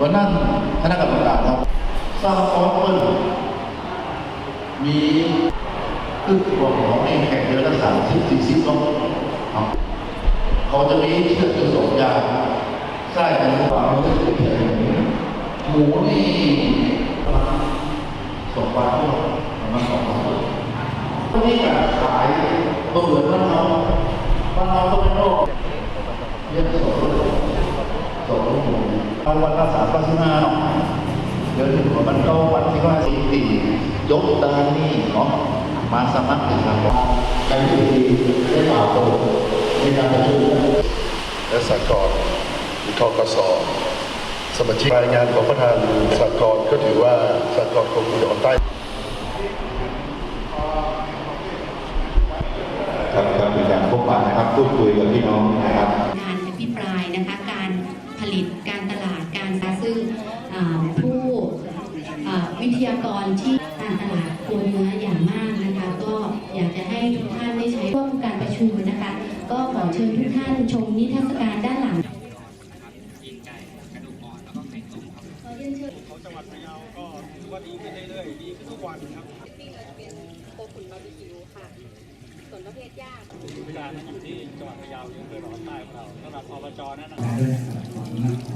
วันนั้นคณะกรรมการครับสร้างคอร์สเปิ้ลมีคือตัวของเองแข่งเดือนละสามสิบสี่สิบเนาะครับเขาจะมีเชือกผสมยางไส้กันหรือเปล่าไม่เคยเห็นหมูนี่สองวันประมาณสองวันวันนี้การขายก็เหมือนบ้านเราบ้านเราต้องเป็นโรคเรียกสองโรคสองโรคห มูบาวันละสามพันสิบห้าเนาะเดี๋ยวถึงมันก็วันที่ว่าสี่ปียกตานี่เนาะมาสมัครเป็นทางการการที่ดีได้ป่าโตในการประชุมและสากลหรือทกสสมาชิกรายงานของประธานสากลก็ถือว่าสากลของอุดรใต้ครับครับเป็นการพบปะนะครับพูดคุยกับพี่น้องนะครับ การอภิปรายนะคะการผลิตการตลาดการซึ่งอ่าผู้อ่าวิ ทยากรที่การตลาดตัวเนื้ออย่างมากนะคะ ก็อยากจะให้ทุกท่านได้ใช้ร่วมการประชุมนะคะ ก็ขอเชิญทุกท่านชมนิทรรศการด้านหลังการอยู่ที่จังหวัดพะเยาที่อำเภอหนองคายของเราสำหรับอบจนั้นนะเพรา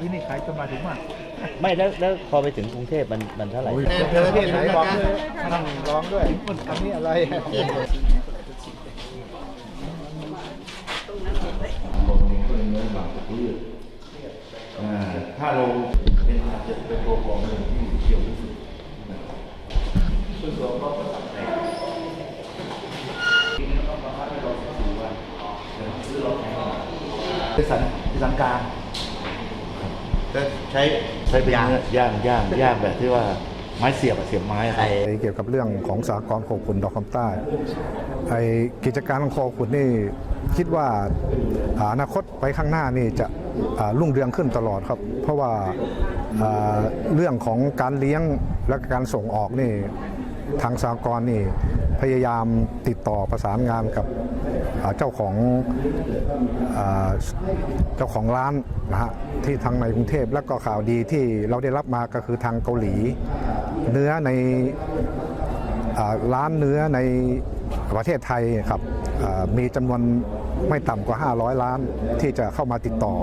ที่นี่ขายจนมาถึงมากไม่แล้วแล้วพอไปถึงกรุงเทพมันมันเท่าไหร่เธอที่ไหนบอกนั่งร้องด้วยคำนี้อะไรลงในเนื้อหมักพืชอ่าถ้าลงเป็นอาจจะเป็นตัวของหนึ่งที่เกี่ยวที่สุดนะครับส่วนตัวก็ประสานใจทีนี้ต้องประมาณให้เราสิบสี่วันนะครับซื้อเราแข็งมา เป็นสันเป็นสันกลางก็ใช้ใช้เป็นเนื้อย่างย่างย่างแบบที่ว่าไม้เสียบอะเสียบไม้อะครับ เกี่ยวกับเรื่องของสากลโคขุนดอกคำใต้ไอกิจการของโคขุนนี่คิดว่าอ่าอนาคตไปข้างหน้านี่จะอ่ารุ่งเรืองขึ้นตลอดครับ เพราะว่าอ่าเรื่องของการเลี้ยงและการส่งออกนี่ทางสากลนี่พยายามติดต่อประสานงานกับอ่า เจ้าของอเจ้าของร้านนะฮะที่ทางในกรุงเทพแล้วก็ข่าวดีที่เราได้รับมาก็คือทางเกาหลี เนื้อในอร้านเนื้อในประเทศไทยครับมีจำนวนไม่ต่ำกว่า 500 ล้านที่จะเข้ามาติดต่อ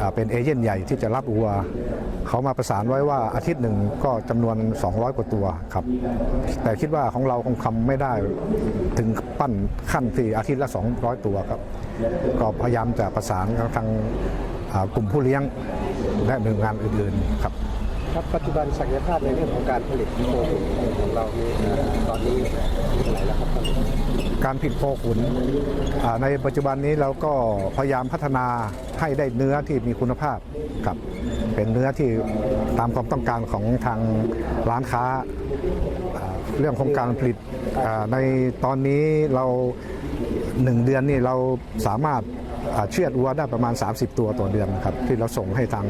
อเป็นเอเย่นใหญ่ที่จะรับวัว เขามาประสานไว้ว่าอาทิตย์หนึ่งก็จำนวน 200 กว่าตัวครับ แต่คิดว่าของเราคงทำไม่ได้ถึงปั้นขั้นที่อาทิตย์ละ 200 ตัวครับ ก็พยายามจะประสานกับทางกลุ่มผู้เลี้ยงและหน่วยงานอื่นๆครับครับปัจจุบันศักยภาพในเรื่องของการผลิตโคขุนของเรานี่เอ่อตอนนี้ถึงไหนแล้วครับ การผลิตโคขุน ในปัจจุบันนี้เราก็พยายามพัฒนาให้ได้เนื้อที่มีคุณภาพครับเป็นเนื้อที่ตามความต้องการของทางร้านค้า เรื่องของการผลิตในตอนนี้เราหนึ่งเดือนนี่เราสามารถ เชือดวัวได้ประมาณ 30 ตัวต่อเดือนนะครับที่เราส่งให้ทาง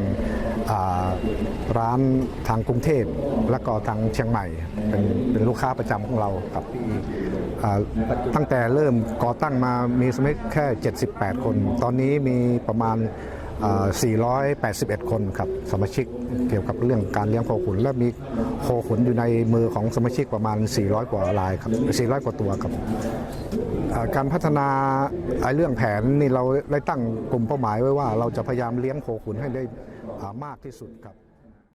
ร้านทางกรุงเทพและก็ทางเชียงใหม่เป็นเป็นลูกค้าประจำของเราครับตั้งแต่เริ่มก่อตั้งมามีสมาชิกแค่ 78 คน ตอนนี้มีประมาณ 481 คนครับสมาชิกเกี่ยวกับเรื่องการเลี้ยงโคขุน และมีโคขุนอยู่ในมือของสมาชิกประมาณ 400 กว่ารายครับ 400 กว่าตัวครับการพัฒนาไอ้เรื่องแผนนี่เราได้ตั้งกลุ่มเป้าหมายไว้ว่าเราจะพยายามเลี้ยงโคขุนให้ได้มากที่สุดครับ